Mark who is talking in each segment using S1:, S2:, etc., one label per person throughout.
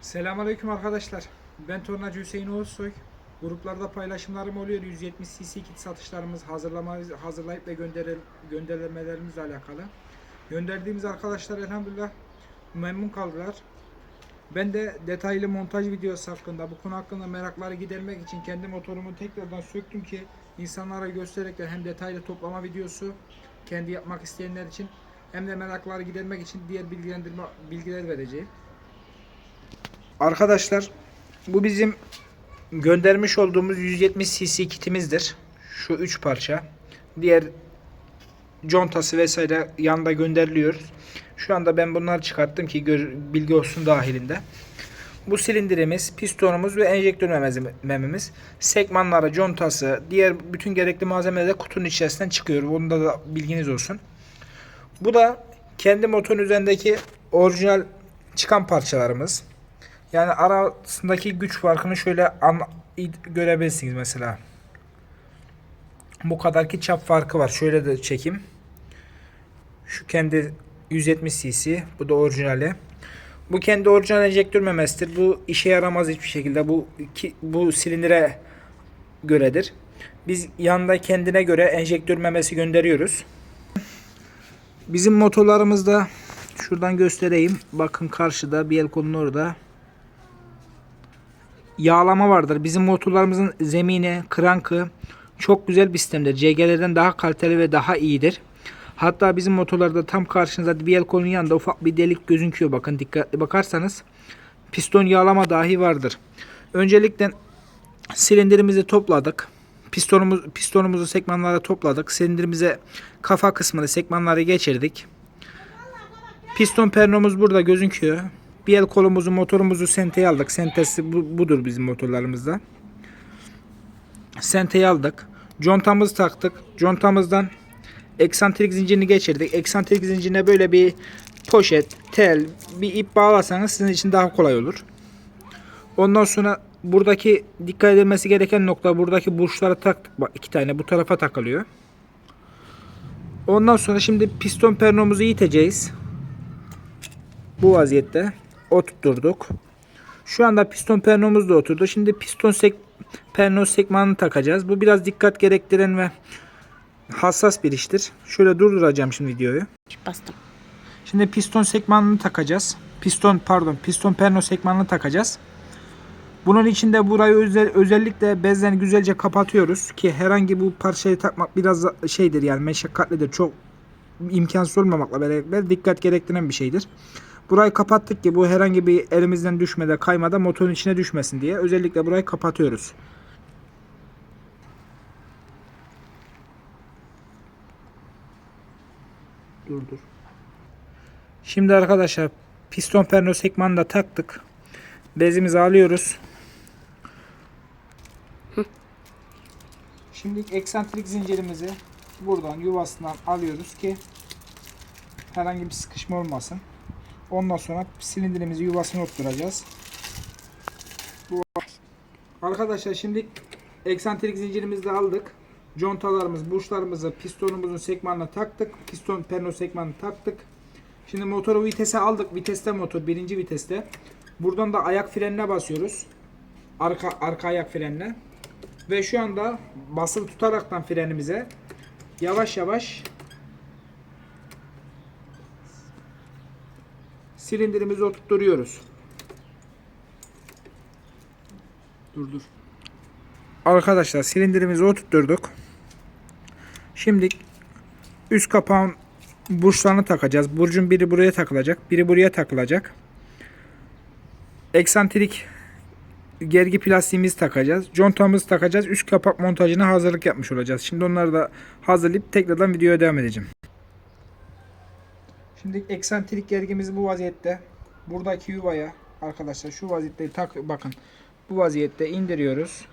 S1: Selamünaleyküm arkadaşlar. Ben Tornacı Hüseyin Oğuzsoy. Gruplarda paylaşımlarım oluyor. 170 cc kit satışlarımız hazırlama, hazırlayıp ve gönder, göndermelerimizle alakalı. Gönderdiğimiz arkadaşlar elhamdülillah memnun kaldılar. Ben de detaylı montaj videosu hakkında, bu konu hakkında merakları gidermek için kendi motorumu tekrardan söktüm ki insanlara göstererek de hem detaylı toplama videosu kendi yapmak isteyenler için hem de merakları gidermek için diğer bilgilendirme bilgiler vereceğim. Arkadaşlar bu bizim göndermiş olduğumuz 170 cc kitimizdir. Şu 3 parça. Diğer contası vesaire yanında gönderiliyor. Şu anda ben bunları çıkarttım ki gör- bilgi olsun dahilinde. Bu silindirimiz, pistonumuz ve enjektör mememiz. Sekmanları, contası, diğer bütün gerekli malzemeler de kutunun içerisinden çıkıyor. Bunda da bilginiz olsun. Bu da kendi motorun üzerindeki orijinal çıkan parçalarımız. Yani arasındaki güç farkını şöyle an, görebilirsiniz mesela. Bu kadarki çap farkı var. Şöyle de çekeyim. Şu kendi 170 cc. Bu da orijinali. Bu kendi orijinal enjektör memesidir. Bu işe yaramaz hiçbir şekilde. Bu ki, bu silindire göredir. Biz yanda kendine göre enjektör memesi gönderiyoruz. Bizim motorlarımızda şuradan göstereyim. Bakın karşıda bir el kolun orada yağlama vardır. Bizim motorlarımızın zemini, krankı çok güzel bir sistemdir. CG'lerden daha kaliteli ve daha iyidir. Hatta bizim motorlarda tam karşınızda bir el kolun yanında ufak bir delik gözüküyor. Bakın dikkatli bakarsanız piston yağlama dahi vardır. Öncelikle silindirimizi topladık. Pistonumuz, pistonumuzu sekmanlara topladık. Silindirimize kafa kısmını sekmanlara geçirdik. Piston pernomuz burada gözüküyor. Bir el kolumuzu motorumuzu senteye aldık. Sentesi bu, budur bizim motorlarımızda. Senteyi aldık. Contamızı taktık. Contamızdan eksantrik zincirini geçirdik. Eksantrik zincirine böyle bir poşet, tel, bir ip bağlarsanız sizin için daha kolay olur. Ondan sonra buradaki dikkat edilmesi gereken nokta buradaki burçlara taktık. Bak iki tane bu tarafa takılıyor. Ondan sonra şimdi piston pernomuzu iteceğiz. Bu vaziyette oturtturduk. Şu anda piston pernomuz da oturdu. Şimdi piston sek perno sekmanını takacağız. Bu biraz dikkat gerektiren ve hassas bir iştir. Şöyle durduracağım şimdi videoyu.
S2: Bastım.
S1: Şimdi piston sekmanını takacağız. Piston pardon, piston perno sekmanını takacağız. Bunun için de burayı özel, özellikle bezden güzelce kapatıyoruz ki herhangi bu parçayı takmak biraz şeydir yani meşakkatlidir. Çok imkansız olmamakla beraber dikkat gerektiren bir şeydir. Burayı kapattık ki bu herhangi bir elimizden düşmede kaymada motorun içine düşmesin diye özellikle burayı kapatıyoruz. Dur dur. Şimdi arkadaşlar piston perno sekmanını da taktık. Bezimizi alıyoruz. Şimdi eksantrik zincirimizi buradan yuvasından alıyoruz ki herhangi bir sıkışma olmasın. Ondan sonra silindirimizi yuvasına oturtacağız. Arkadaşlar şimdi eksantrik zincirimizi de aldık. Contalarımız, burçlarımızı pistonumuzun sekmanına taktık. Piston perno sekmanını taktık. Şimdi motoru vitese aldık. Viteste motor birinci viteste. Buradan da ayak frenine basıyoruz. Arka arka ayak frenine. Ve şu anda basılı tutaraktan frenimize yavaş yavaş silindirimizi oturtturuyoruz. Dur dur. Arkadaşlar silindirimizi oturtturduk. Şimdi üst kapağın burçlarını takacağız. Burcun biri buraya takılacak, biri buraya takılacak. Eksantrik gergi plastiğimizi takacağız. Contamızı takacağız. Üst kapak montajına hazırlık yapmış olacağız. Şimdi onları da hazırlayıp tekrardan videoya devam edeceğim. Şimdi eksantrik gergimizi bu vaziyette buradaki yuvaya arkadaşlar şu vaziyette tak bakın bu vaziyette indiriyoruz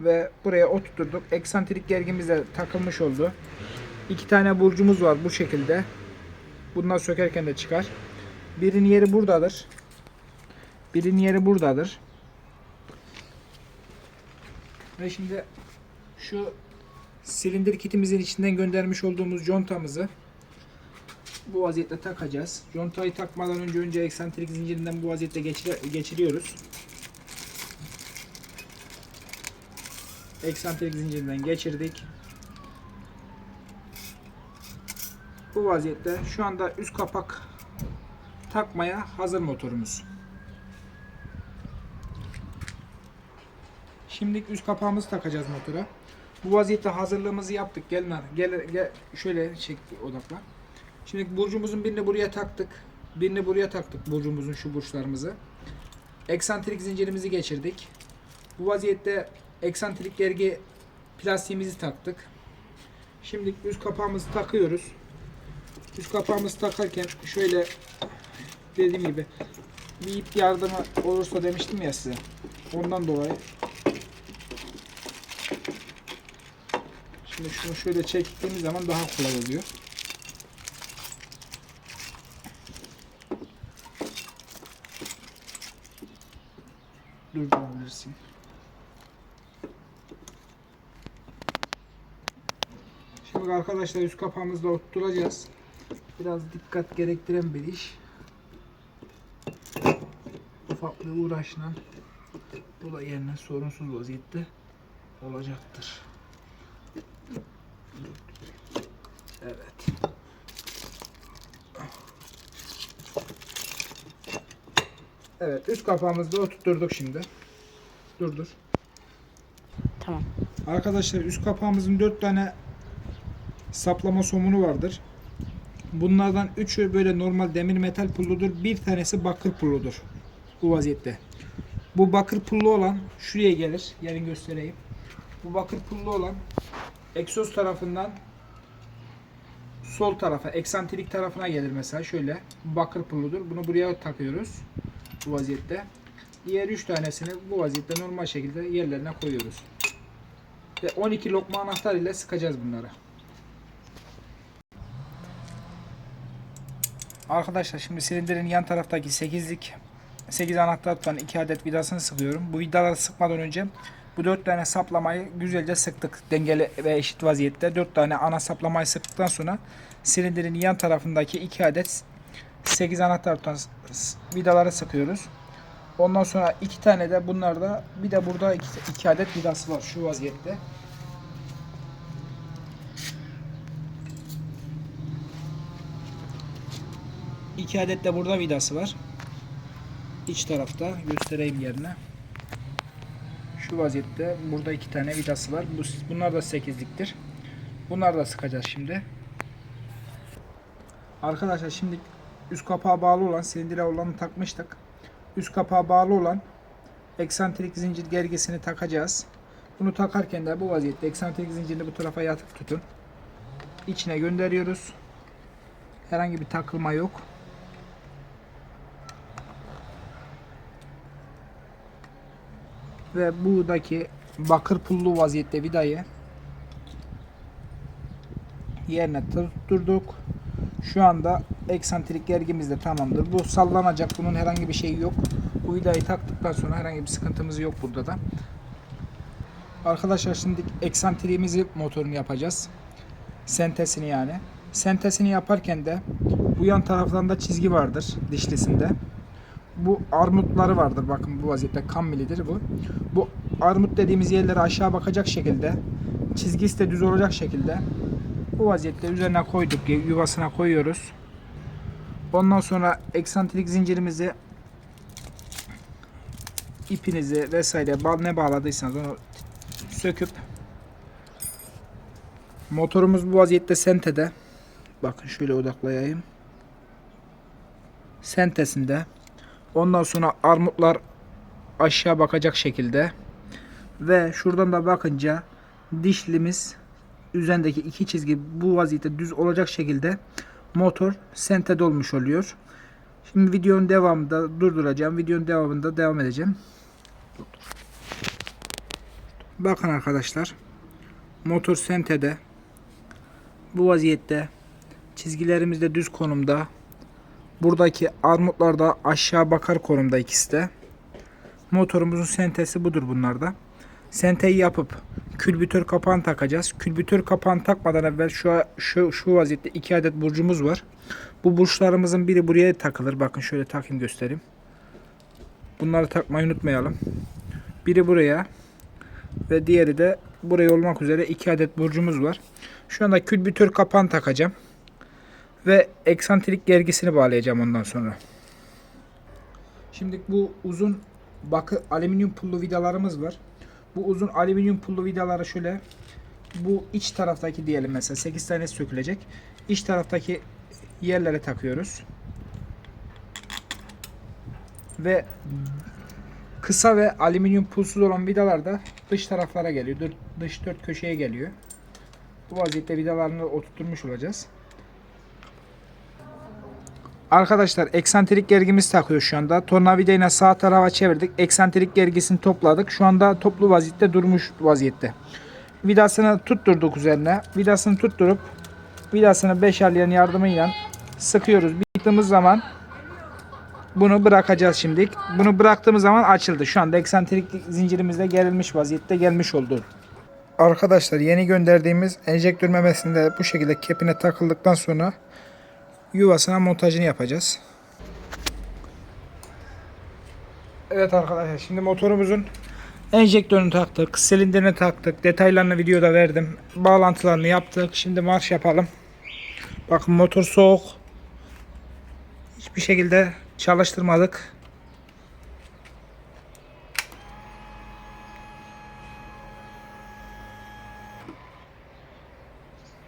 S1: ve buraya oturturduk. Eksantrik gergimiz de takılmış oldu. İki tane burcumuz var bu şekilde. Bundan sökerken de çıkar. Birinin yeri buradadır. Birinin yeri buradadır. Ve şimdi şu silindir kitimizin içinden göndermiş olduğumuz contamızı bu vaziyette takacağız. Contayı takmadan önce önce eksantrik zincirinden bu vaziyette geçire- geçiriyoruz. Eksantrik zincirinden geçirdik. Bu vaziyette şu anda üst kapak takmaya hazır motorumuz. Şimdi üst kapağımızı takacağız motora. Bu vaziyette hazırlığımızı yaptık. Gel. Gel, gel. Şöyle çek odakla. Şimdi burcumuzun birini buraya taktık. Birini buraya taktık burcumuzun şu burçlarımızı. Eksantrik zincirimizi geçirdik. Bu vaziyette eksantrik gergi plastiğimizi taktık. Şimdi üst kapağımızı takıyoruz. Üst kapağımızı takarken şöyle dediğim gibi bir ip yardımı olursa demiştim ya size. Ondan dolayı Şimdi şunu şöyle çektiğimiz zaman daha kolay oluyor. Durdurabilirsin. Şimdi arkadaşlar üst kapağımızda oturtacağız. Biraz dikkat gerektiren bir iş. Ufak bir uğraşla bu da yerine sorunsuz vaziyette olacaktır. Evet. Evet üst kapağımızı da oturtturduk şimdi. Dur dur.
S2: Tamam.
S1: Arkadaşlar üst kapağımızın 4 tane saplama somunu vardır. Bunlardan üçü böyle normal demir metal pulludur. Bir tanesi bakır pulludur. Bu vaziyette. Bu bakır pullu olan şuraya gelir. Gelin göstereyim. Bu bakır pullu olan egzoz tarafından sol tarafa, eksantrik tarafına gelir mesela şöyle. Bakır pulludur. Bunu buraya takıyoruz. Bu vaziyette. Diğer 3 tanesini bu vaziyette normal şekilde yerlerine koyuyoruz. Ve 12 lokma anahtar ile sıkacağız bunları. Arkadaşlar şimdi silindirin yan taraftaki 8'lik 8 anahtar tutan 2 adet vidasını sıkıyorum. Bu vidaları sıkmadan önce bu 4 tane saplamayı güzelce sıktık. Dengeli ve eşit vaziyette 4 tane ana saplamayı sıktıktan sonra silindirin yan tarafındaki 2 adet 8 anahtar tutan vidaları sıkıyoruz. Ondan sonra 2 tane de bunlarda bir de burada 2 adet vidası var şu vaziyette. İki adet de burada vidası var. İç tarafta göstereyim yerine. Şu vaziyette burada iki tane vidası var. Bu, bunlar da 8'liktir. Bunlar da sıkacağız şimdi. Arkadaşlar şimdi üst kapağa bağlı olan silindire olanı takmıştık. Üst kapağa bağlı olan eksantrik zincir gergesini takacağız. Bunu takarken de bu vaziyette eksantrik zincirini bu tarafa yatıp tutun. İçine gönderiyoruz. Herhangi bir takılma yok. Ve buradaki bakır pullu vaziyette vidayı yerine tutturduk. Şu anda eksantrik gergimiz de tamamdır. Bu sallanacak. Bunun herhangi bir şeyi yok. Bu vidayı taktıktan sonra herhangi bir sıkıntımız yok burada da. Arkadaşlar şimdi eksantriğimizi motorunu yapacağız. Sentesini yani. Sentesini yaparken de bu yan taraflarında çizgi vardır dişlisinde. Bu armutları vardır. Bakın bu vaziyette kammilidir bu. Bu armut dediğimiz yerlere aşağı bakacak şekilde çizgisi de düz olacak şekilde bu vaziyette üzerine koyduk. Yuvasına koyuyoruz. Ondan sonra eksantrik zincirimizi ipinizi vesaire ne bağladıysanız onu söküp motorumuz bu vaziyette sentede. Bakın şöyle odaklayayım. Sentesinde. Ondan sonra armutlar aşağı bakacak şekilde ve şuradan da bakınca dişlimiz üzerindeki iki çizgi bu vaziyette düz olacak şekilde motor sentede olmuş oluyor. Şimdi videonun devamında durduracağım. Videonun devamında devam edeceğim. Bakın arkadaşlar. Motor sentede. Bu vaziyette. Çizgilerimiz de düz konumda. Buradaki armutlar da aşağı bakar konumda ikisi de. Motorumuzun sentesi budur bunlarda. Senteyi yapıp külbütör kapağını takacağız. Külbütör kapağını takmadan evvel şu şu şu vaziyette iki adet burcumuz var. Bu burçlarımızın biri buraya takılır. Bakın şöyle takayım göstereyim. Bunları takmayı unutmayalım. Biri buraya ve diğeri de buraya olmak üzere iki adet burcumuz var. Şu anda külbütör kapağını takacağım. Ve eksantrik gergisini bağlayacağım ondan sonra. Şimdi bu uzun bakı alüminyum pullu vidalarımız var. Bu uzun alüminyum pullu vidaları şöyle bu iç taraftaki diyelim mesela 8 tanesi sökülecek. İç taraftaki yerlere takıyoruz. Ve kısa ve alüminyum pulsuz olan vidalar da dış taraflara geliyor. Dış dört köşeye geliyor. Bu vaziyette vidalarını oturtmuş olacağız. Arkadaşlar eksantrik gergimiz takıyor şu anda. Tornavidayla sağ tarafa çevirdik. Eksantrik gergisini topladık. Şu anda toplu vaziyette durmuş vaziyette. Vidasını tutturduk üzerine. Vidasını tutturup vidasını beşerleyen yardımıyla sıkıyoruz. Bittiğimiz zaman bunu bırakacağız şimdi. Bunu bıraktığımız zaman açıldı. Şu anda eksantrik zincirimizde gerilmiş vaziyette gelmiş oldu. Arkadaşlar yeni gönderdiğimiz enjektör memesinde bu şekilde kepine takıldıktan sonra yuvasına montajını yapacağız. Evet arkadaşlar şimdi motorumuzun enjektörünü taktık, silindirini taktık, detaylarını videoda verdim. Bağlantılarını yaptık. Şimdi marş yapalım. Bakın motor soğuk. Hiçbir şekilde çalıştırmadık.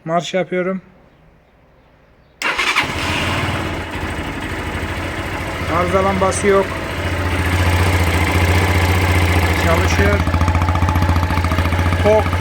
S1: Marş yapıyorum. Arıza lambası yok. Çalışıyor. Tok.